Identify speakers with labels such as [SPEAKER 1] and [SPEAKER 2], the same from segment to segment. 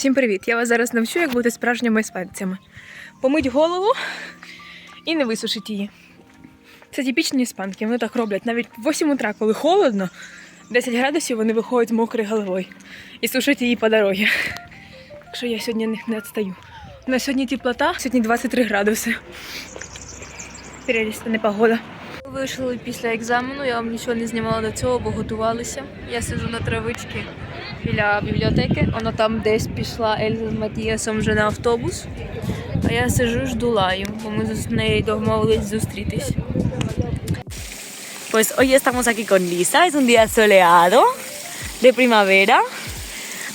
[SPEAKER 1] Всім привіт! Я вас зараз навчу, як бути справжніми іспанцями. Помить голову і не висушить її. Це типічні іспанки. Вони так роблять. Навіть в 8 утра, коли холодно, 10 градусів вони виходять з мокрою головою і сушать її по дорозі. Так що я сьогодні не- не відстаю. У нас сьогодні теплота, сьогодні 23 градуси. Прелість, а не погода.
[SPEAKER 2] Вийшли після екзамену, я вам нічого не знімала до цього, бо готувалися. Я сиджу на травичці біля бібліотеки. Вона там десь пішла Ельза з Матіасом вже на автобус. А я сиджу, жду лаю, бо ми з нею домовились зустрітись.
[SPEAKER 3] Pues hoy estamos aquí con Lisa, es un día soleado, de primavera.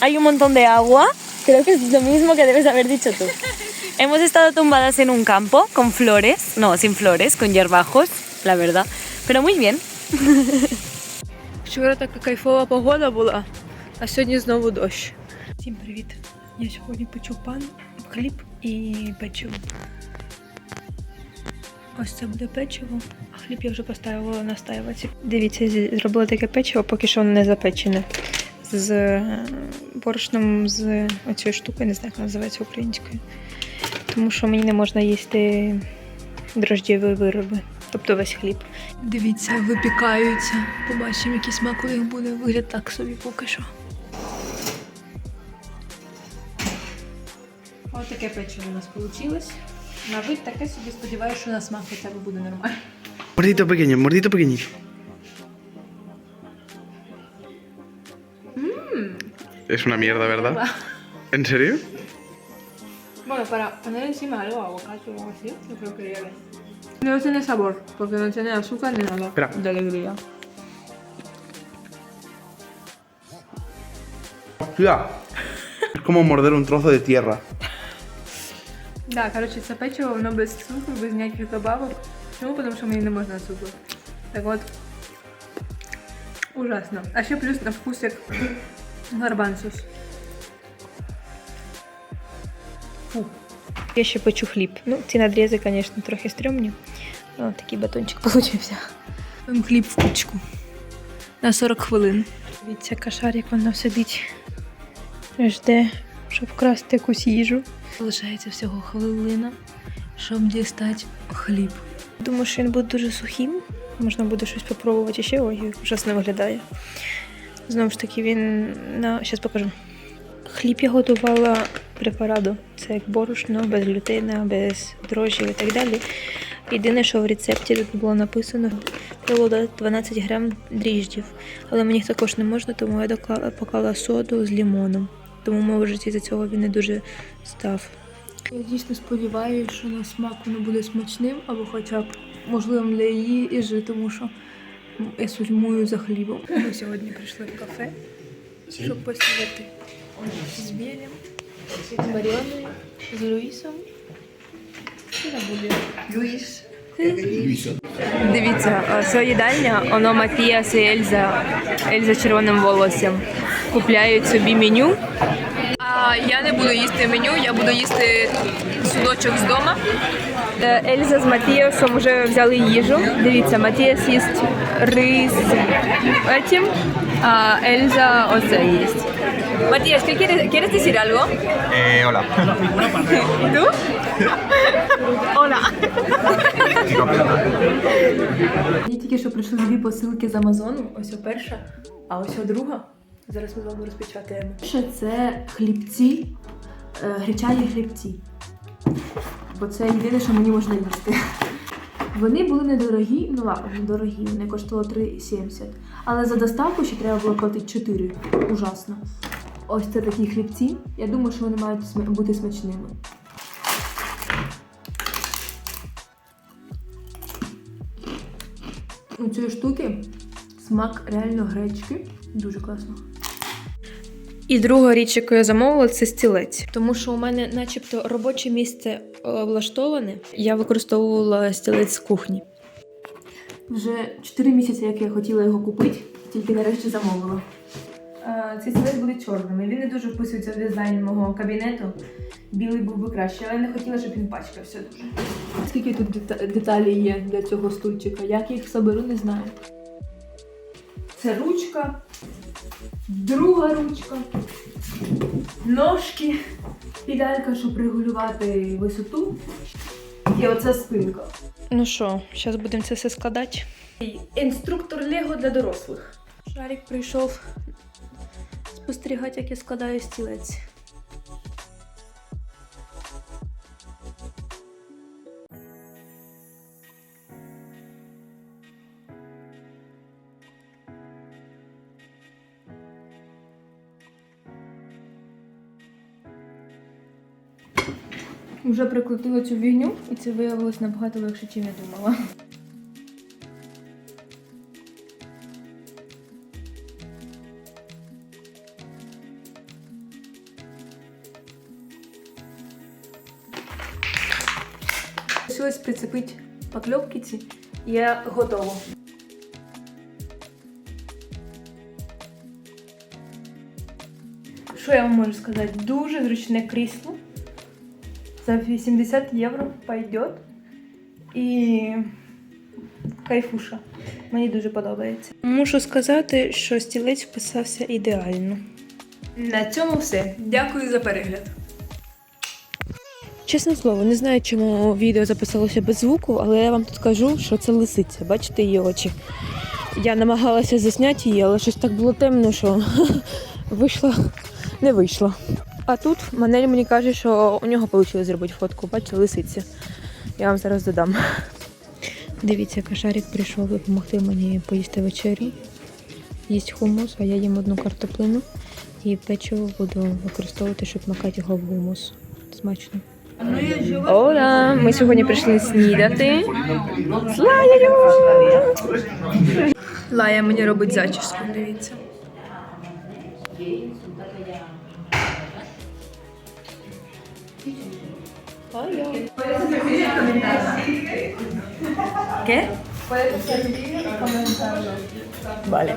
[SPEAKER 3] Hay un montón de agua, creo que es lo mismo que debes haber dicho tú. Hemos estado tumbadas en un campo con flores, no, sin flores, con hierbajos, La verdad, pero muy bien.
[SPEAKER 1] Вчора така кайфова погода була, а сьогодні знову дощ. Всім привіт! Я сьогодні печу пан, хліб і печиво. Ось це буде печиво, а хліб я вже поставила настаюватися. Дивіться, зробила таке печиво, поки що воно не запечене. З е, борошном з оцією штукою, не знаю, як називається українською. Тому що мені не можна їсти дрождєві вироби, тобто весь хліб. Дивіться, випікаються. Побачимо, який смак у них буде. Вигляд так собі поки що. Ось таке печиво у нас вийшло. На вид таке собі сподіваюся, що на смак хоча б буде нормально.
[SPEAKER 4] Mordito pequeño, mordito pequeñito. Es una mierda, ¿verdad? ¿En serio?
[SPEAKER 1] Bueno, para poner encima algo, aguacate o algo así, yo creo que iría bien. No tiene sabor, porque no tiene azúcar ni nada
[SPEAKER 4] Espera.
[SPEAKER 1] de alegría.
[SPEAKER 4] Hostia. Es como morder un trozo de tierra.
[SPEAKER 1] Да, короче, це печиво, воно без цукру, без ніяких добавок. Чому? Тому що мені не можна цукру. Так от. Ужасно. А ще плюс на вкус як гарбанцус. Фу. Я ще печу хліб. Ну, ці надрізи, звісно, трохи стрьомні. О, такий батончик получився. Хліб в кучку. На 40 хвилин. Дивіться, кашар, як вона сидить. Жде, щоб вкрасти якусь їжу. Залишається всього хвилина, щоб дістати хліб. Думаю, що він буде дуже сухим. Можна буде щось спробувати ще. Ой, ужасно виглядає. Знову ж таки, він на. Зараз покажу. Хліб я готувала препарадо. Це як борошно, без глютена, без дрожжів і так далі. Єдине, що в рецепті тут було написано, треба було додати 12 грам дріжджів. Але мені їх також не можна, тому я доклала, поклала соду з лімоном. Тому, може, із-за цього він не дуже став. Я дійсно сподіваюся, що на смак воно буде смачним, або хоча б можливим для її їжі, тому що я сумую за хлібом. Ми сьогодні прийшли в кафе, щоб посідати з Білем, з Маріоною, з Луїсом Луїс. Дивіться, це їдальня, воно Матіас і Ельза, Ельза червоним волоссям. Купляють собі меню. А я не буду їсти меню, я буду їсти судочок з дома. Е, Ельза з Матіасом вже взяли їжу. Дивіться, Матіас їсть рис этим, а Ельза оце їсть. Матіас, ¿qué quieres, quieres decir algo?
[SPEAKER 5] Eh, hola.
[SPEAKER 1] Tú? Hola. Мені тільки що прийшли дві посилки з Амазону. Ось о перша, а ось о друга. Зараз ми з вами розпечатаємо. Перше це хлібці, е, гречані хлібці. Бо це єдине, що мені можна їсти. Вони були недорогі, ну ладно, недорогі, вони коштували 3,70. Але за доставку ще треба було платити 4. Ужасно. Ось це такі хлібці. Я думаю, що вони мають бути смачними. У цієї штуки смак реально гречки. Дуже класно. І друга річ, яку я замовила, це стілець. Тому що у мене, начебто, робоче місце е, влаштоване. Я використовувала стілець з кухні. Вже 4 місяці, як я хотіла його купити, тільки нарешті замовила. Е, Цей стілець буде чорним. і Він не дуже вписується в дизайн мого кабінету. Білий був би краще, але я не хотіла, щоб він пачкався дуже. Скільки тут дета- деталей є для цього стульчика? Як я їх соберу, не знаю. Це ручка, друга ручка,
[SPEAKER 2] ножки, педалька, щоб регулювати висоту. І оця спинка.
[SPEAKER 1] Ну що, зараз будемо це все складати.
[SPEAKER 2] Інструктор Лего для дорослих. Шарик прийшов спостерігати, як я складаю стілець. Вже прикрутила цю бігню, і це виявилось набагато легше, ніж я думала. Лишилось прицепити покльопки ці, я готова. Що я вам можу сказати? Дуже зручне крісло. За 80 євро пойдет. І кайфуша. Мені дуже подобається.
[SPEAKER 1] Мушу сказати, що стілець вписався ідеально.
[SPEAKER 2] На цьому все. Дякую за перегляд.
[SPEAKER 1] Чесне слово, не знаю, чому відео записалося без звуку, але я вам тут кажу, що це лисиця. Бачите її очі. Я намагалася засняти її, але щось так було темно, що вийшло, не вийшло. А тут Манель мені каже, що у нього вийшло зробити фотку. Бачите, лисиця. Я вам зараз додам. Дивіться, кашарик прийшов допомогти мені поїсти вечерю. Їсть хумус, а я їм одну картоплину і печиво буду використовувати, щоб макати його в гумус. Смачно. Ола! Ми сьогодні прийшли снідати. З Лаєю!
[SPEAKER 2] Лая мені робить зачіску, дивіться.
[SPEAKER 3] ¿Qué? Vale.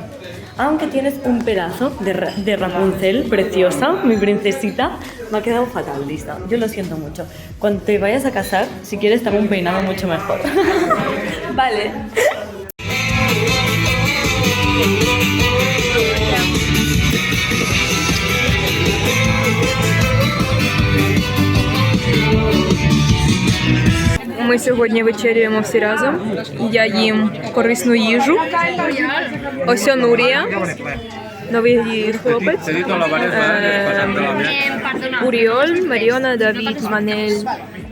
[SPEAKER 3] Aunque tienes un pedazo de, Ra- de Rapunzel preciosa, mi princesita, me ha quedado fatal, lista. Yo lo siento mucho. Cuando te vayas a casar, si quieres, te hago un peinado mucho mejor.
[SPEAKER 2] Vale. Ми сьогодні вечерюємо всі разом. Я їм корисну їжу. Ось Нурія. Новий хлопець. Е, Уріоль, Маріона, Давід, Манель,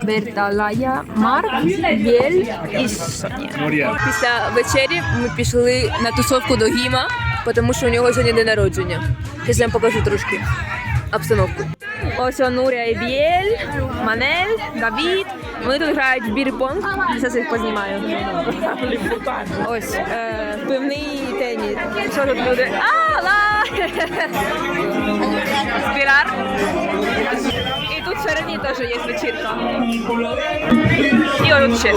[SPEAKER 2] Берта, Лая, Марк, Бєль і Соня. Після вечері ми пішли на тусовку до Гіма, тому що у нього сьогодні день народження. Зараз я вам покажу трошки обстановку. Ось Нурія і Бєль, Манель, Давід. Вони тут грають в бір-понг. Зараз їх познімаю. Ось е, пивний теніс. Що тут люди? А, ла! Poznanie też jest się.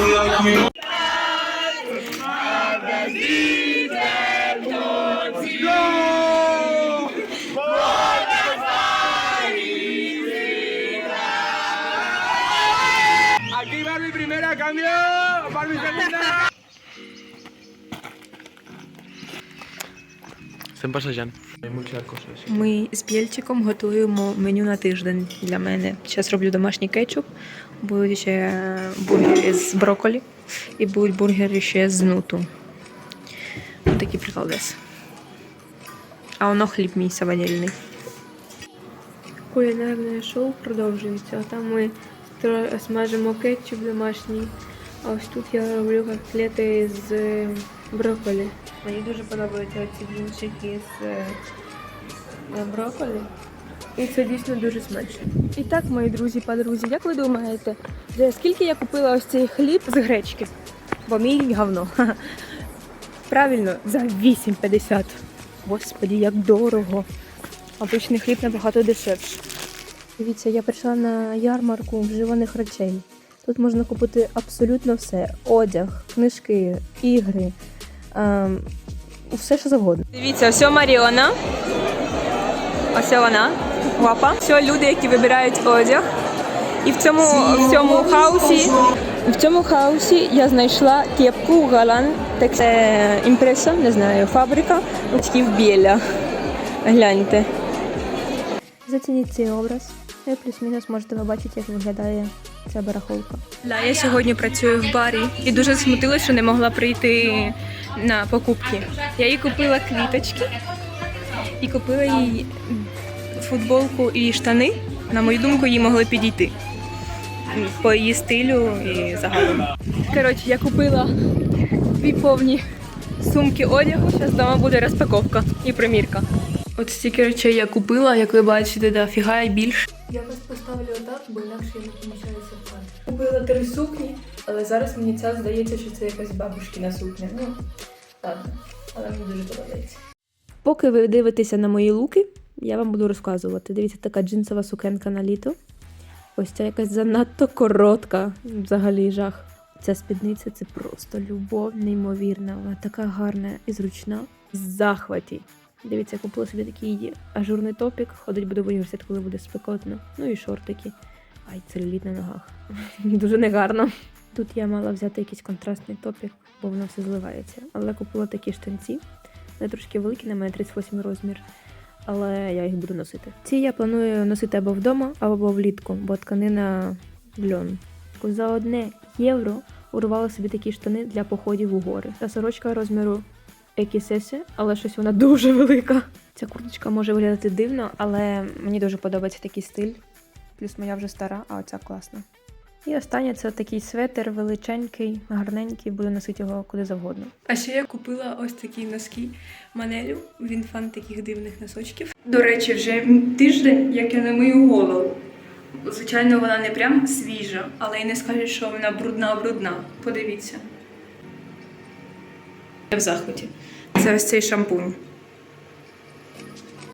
[SPEAKER 5] Aquí
[SPEAKER 4] va mi primera
[SPEAKER 1] Ми з Бєльчиком готуємо меню на тиждень для мене. Зараз роблю домашній кетчуп, будуть ще бургери з брокколі і будуть бургери ще з нуту. Ось такий приколдес. А воно хліб мій саванільний. Кулінарне шоу продовжується. Там ми смажимо кетчуп домашній. А ось тут я роблю котлети з брокколі. Мені дуже подобаються ці блінчики з е, брокколі. І це дійсно дуже смачно. І так, мої друзі, подрузі, як ви думаєте, за скільки я купила ось цей хліб з гречки? Бо мій говно. Правильно, за 8,50. Господі, як дорого. Обичний хліб набагато дешевше. Дивіться, я прийшла на ярмарку вживаних речей. Тут можна купити абсолютно все: одяг, книжки, ігри, все що завгодно. Дивіться, ось Маріона. Ось вона, лапа. Все люди, які вибирають одяг. І в цьому, в цьому хаосі. В цьому хаосі я знайшла кепку Галан Це імпресо, не знаю, фабрика. Очків біля. Гляньте. Зацініть цей образ. І плюс-мінус можете побачити, як виглядає ця барахолка.
[SPEAKER 2] Да, я сьогодні працюю в барі і дуже засмутилася, що не могла прийти на покупки. Я їй купила квіточки і купила їй футболку і штани. На мою думку, їй могли підійти по її стилю і загалом. Коротше, я купила дві повні сумки одягу. Зараз вдома буде розпаковка і примірка. От стільки речей я купила, як ви бачите, да, фіга і більше. Я вас поставлю отак, бо інакше я не поміщаюся в. Купила три сукні, але зараз мені ця здається, що це якась бабушкина сукня. Ну, ладно, але мені дуже подобається.
[SPEAKER 1] Поки ви дивитеся на мої луки, я вам буду розказувати. Дивіться, така джинсова сукенка на літо. Ось ця якась занадто коротка, взагалі жах. Ця спідниця це просто любов неймовірна. Вона така гарна і зручна. В захваті. Дивіться, я купила собі такий ажурний топік. Ходить буду в університет, коли буде спекотно. Ну і шортики. Ай, целюліт на ногах. Дуже негарно. Тут я мала взяти якийсь контрастний топік, бо воно все зливається. Але купила такі штанці. Вони трошки великі, на мене 38 розмір, але я їх буду носити. Ці я планую носити або вдома, або влітку, бо тканина льон. За одне євро урвала собі такі штани для походів у гори. Та сорочка розміру XS, але щось вона дуже велика. Ця курточка може виглядати дивно, але мені дуже подобається такий стиль. Плюс моя вже стара, а оця класна. І останнє це такий светер величенький, гарненький, буду носити його куди завгодно.
[SPEAKER 2] А ще я купила ось такі носки Манелю. Він фан таких дивних носочків. До речі, вже тиждень, як я не мию голову. Звичайно, вона не прям свіжа, але й не скажуть, що вона брудна-брудна. Подивіться. Я в захваті. Це ось цей шампунь.